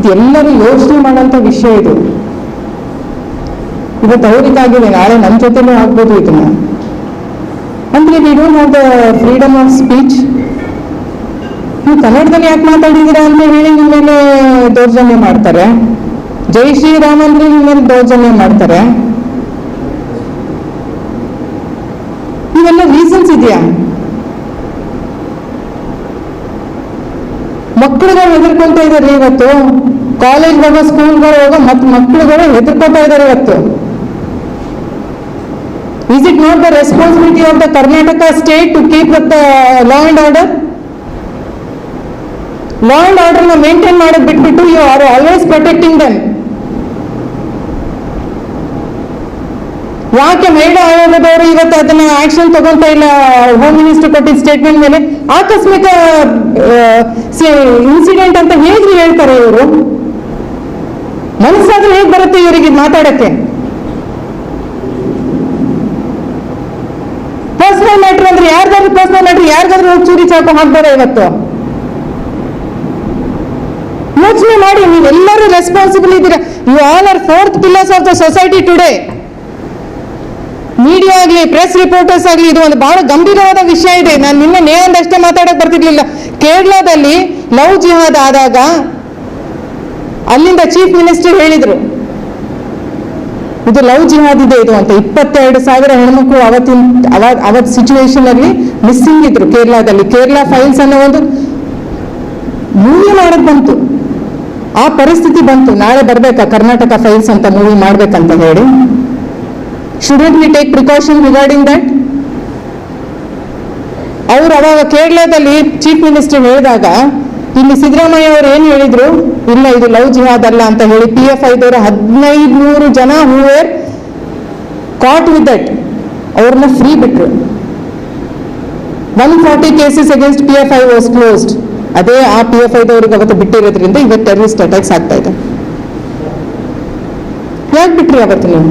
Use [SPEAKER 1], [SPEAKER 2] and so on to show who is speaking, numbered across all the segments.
[SPEAKER 1] ಇದು ಎಲ್ಲರೂ ಯೋಚನೆ ಮಾಡೋಂಥ ವಿಷಯ ಇದು. ಇವತ್ತು ಅವ್ರಿಗಾಗಿದೆ ನಾಳೆ ನಮ್ಮ ಜೊತೆನೂ ಆಗ್ಬೋದು ಇದನ್ನ ಅಂದ್ರೆ we don't have the freedom of speech ನೀವು ಕನ್ನಡದಲ್ಲಿ ಯಾಕೆ ಮಾತಾಡಿದ್ದೀರಾ ಅಂತ ಹೇಳಿ ನಿಮ್ಮ ಮೇಲೆ ದೌರ್ಜನ್ಯ ಮಾಡ್ತಾರೆ. ಜೈ ಶ್ರೀರಾಮ್ ಅಂದ್ರೆ ನಿಮ್ಮ ಮೇಲೆ ದೌರ್ಜನ್ಯ ಮಾಡ್ತಾರೆ. ಇವೆಲ್ಲ ರೀಸನ್ಸ್ ಇದೆಯಾ? ಮಕ್ಕಳುಗಳು ಹೆದರ್ಕೊಂತ ಇದಾರೆ ಇವತ್ತು. ಕಾಲೇಜ್ ಹೋಗೋ ಸ್ಕೂಲ್ಗಳು ಹೋಗೋ ಮತ್ ಮಕ್ಕಳುಗಳು ಹೆದರ್ಕೊತಾ ಇದ್ದಾರೆ ಇವತ್ತು. Is it not the responsibility of the Karnataka state to keep the law and order law and ಆರ್ಡರ್ನ ಮೇಂಟೈನ್ ಮಾಡೋದು ಬಿಟ್ಬಿಟ್ಟು you are always protecting them ಯಾಕೆ ಮಹಿಳಾ ಆಯೋಗದವರು ಇವತ್ತು ಅದನ್ನ ಆಕ್ಷನ್ ತಗೊಂತ ಇಲ್ಲ ಹೋಮ್ ಮಿನಿಸ್ಟರ್ ಕೊಟ್ಟಿದ್ದ ಸ್ಟೇಟ್ಮೆಂಟ್ ಮೇಲೆ ಆಕಸ್ಮಿಕ ಇನ್ಸಿಡೆಂಟ್ ಅಂತ ಹೇಗ್ರಿ ಹೇಳ್ತಾರೆ ಇವರು? ಮನಸ್ಸಾದ್ರೆ ಹೇಗ್ ಬರುತ್ತೆ ಇವರಿಗೆ ಮಾತಾಡಕ್ಕೆ? ಪರ್ಸನಲ್ ಮ್ಯಾಟರ್ ಅಂದ್ರೆ ಯಾರ್ದಾದ್ರು ಪರ್ಸನಲ್ ಮ್ಯಾಟರ್ ಯಾರಿಗಾದ್ರೂ ಚೂರಿ ಚಾಕು ಹಾಕ್ತಾರೆ ಇವತ್ತು? ಯೋಚನೆ ಮಾಡಿ, ನೀವೆಲ್ಲರೂ ರೆಸ್ಪಾನ್ಸಿಬಲ್ ಇದ್ದೀರಾ. You all are fourth pillars of the society today media ಆಗ್ಲಿ ಪ್ರೆಸ್ ರಿಪೋರ್ಟರ್ಸ್ ಆಗಲಿ ಇದು ಒಂದು ಬಹಳ ಗಂಭೀರವಾದ ವಿಷಯ ಇದೆ. ನಾನು ನಿನ್ನೆ ನೇಹಂದಷ್ಟೇ ಮಾತಾಡಕ್ ಬರ್ತಿರ್ಲಿಲ್ಲ. ಕೇರಳದಲ್ಲಿ ಲವ್ ಜಿಹಾದ್ ಆದಾಗ ಅಲ್ಲಿಂದ ಚೀಫ್ ಮಿನಿಸ್ಟರ್ ಹೇಳಿದ್ರು, ಇದು ಲವ್ ಜಿಹಾದ್ ಇದೆ ಇದು ಅಂತ. ಇಪ್ಪತ್ತೆರಡು ಸಾವಿರ ಹೆಣ್ಮಕ್ಳು ಅವತ್ತಿನ ಅವ ಅವತ್ ಸಿಚುವೇಶನ್ ಅಲ್ಲಿ ಮಿಸ್ಸಿಂಗ್ ಇದ್ರು ಕೇರಳದಲ್ಲಿ. ಕೇರಳ ಫೈಲ್ಸ್ ಅನ್ನೋ ಒಂದು ಮೂವಿ ಮಾಡಕ್ ಬಂತು. ಆ ಪರಿಸ್ಥಿತಿ ಬಂತು. ನಾಳೆ ಬರ್ಬೇಕಾ ಕರ್ನಾಟಕ ಫೈಲ್ಸ್ ಅಂತ ಮೂವಿ ಮಾಡ್ಬೇಕಂತ ಹೇಳಿ. Shouldn't we take precaution regarding that ಅವರು ಅವಾಗ ಕೇರಳದಲ್ಲಿ ಚೀಫ್ ಮಿನಿಸ್ಟರ್ ಹೇಳಿದಾಗ, ಇಲ್ಲಿ ಸಿದ್ದರಾಮಯ್ಯ ಅವರು ಏನು ಹೇಳಿದ್ರು? ಇಲ್ಲ, ಇದು ಲವ್ ಜಿಹಾದ್ ಅಲ್ಲ ಅಂತ ಹೇಳಿ ಪಿ ಎಫ್ ಐದವರು ಹದಿನೈದು ನೂರು ಜನ ಹೂವೇರ್ ಕಾಟ್ ವಿತ್ ದಟ್ ಅವ್ರನ್ನ ಫ್ರೀ ಬಿಟ್ರು. One forty cases against P F I was closed ಅದೇ ಆ ಪಿ ಎಫ್ ಐದವ್ರಿಗೆ ಅವತ್ತು ಬಿಟ್ಟಿರೋದ್ರಿಂದ ಇವತ್ತು ಟೆರರಿಸ್ಟ್ ಅಟ್ಯಾಕ್ಸ್ ಆಗ್ತಾ ಇದೆ. ಯಾಕೆ ಬಿಟ್ರಿ ಅವತ್ತು ನೀವು?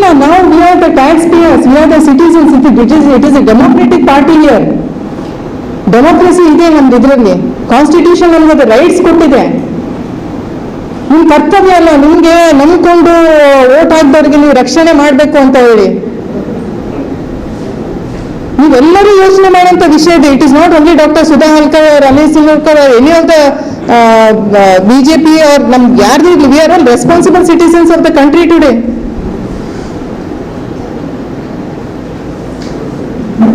[SPEAKER 1] ಅಲ್ಲ ನಾವು we are the tax payers we are the citizens it is it is a democratic party year democracy ಇದೆ ನಮ್ದು ಇದರಲ್ಲಿ. ಕಾನ್ಸ್ಟಿಟ್ಯೂಷನ್ ನಮ್ಗೆ ರೈಟ್ಸ್ ಕೊಟ್ಟಿದೆ. ನಿಮ್ ಕರ್ತವ್ಯ ಅಲ್ಲ, ನಿಮ್ಗೆ ನಂಬ್ಕೊಂಡು ಓಟ್ ಹಾಕ್ದವ್ರಿಗೆ ನೀವು ರಕ್ಷಣೆ ಮಾಡಬೇಕು ಅಂತ ಹೇಳಿ. ನೀವೆಲ್ಲರೂ ಯೋಚನೆ ಮಾಡುವಂತ ವಿಷಯ ಇದೆ. It is not only doctor Sudha Halkar Ramesh Singkar any of the BJP ಅವ್ರ ನಮ್ಗೆ ಯಾರ್ದು we are all responsible citizens of the country today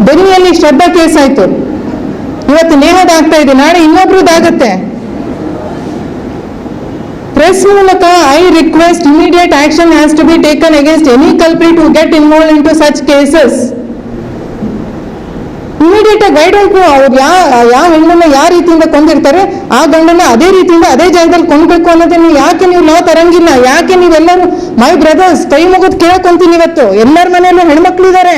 [SPEAKER 1] ಬೆನ್ನಿಯಲ್ಲಿ Shraddha case ಆಯ್ತು. ಇವತ್ತು ನೇಹದಾಗ್ತಾ ಇದೆ. ನಾಳೆ ಇನ್ನೊಬ್ರದ್ದಾಗತ್ತೆ ಪ್ರೆಸ್ ಮೂಲಕ I request immediate action has to be taken against any culprit to get involve in to such cases immediate guidance ಅವ್ರು ಯಾವ ಯಾವ ಹೆಣ್ಣನ್ನ ಯಾವ ರೀತಿಯಿಂದ ಕೊಂದಿರ್ತಾರೆ, ಆ ಗಂಡನ್ನ ಅದೇ ರೀತಿಯಿಂದ ಅದೇ ಜಾಗದಲ್ಲಿ ಕೊಂಡ್ಬೇಕು ಅನ್ನೋದನ್ನ ಯಾಕೆ ನೀವು ಲಾ ತರಂಗಿಲ್ಲ? ಯಾಕೆ ನೀವೆಲ್ಲರೂ ಮೈ ಬ್ರದರ್ಸ್ ಕೈ ಮುಗಿದು ಕೇಳಕೊಂತೀನಿ ಇವತ್ತು. ಎಲ್ಲರ ಮನೆಯಲ್ಲೂ ಹೆಣ್ಮಕ್ಳು ಇದ್ದಾರೆ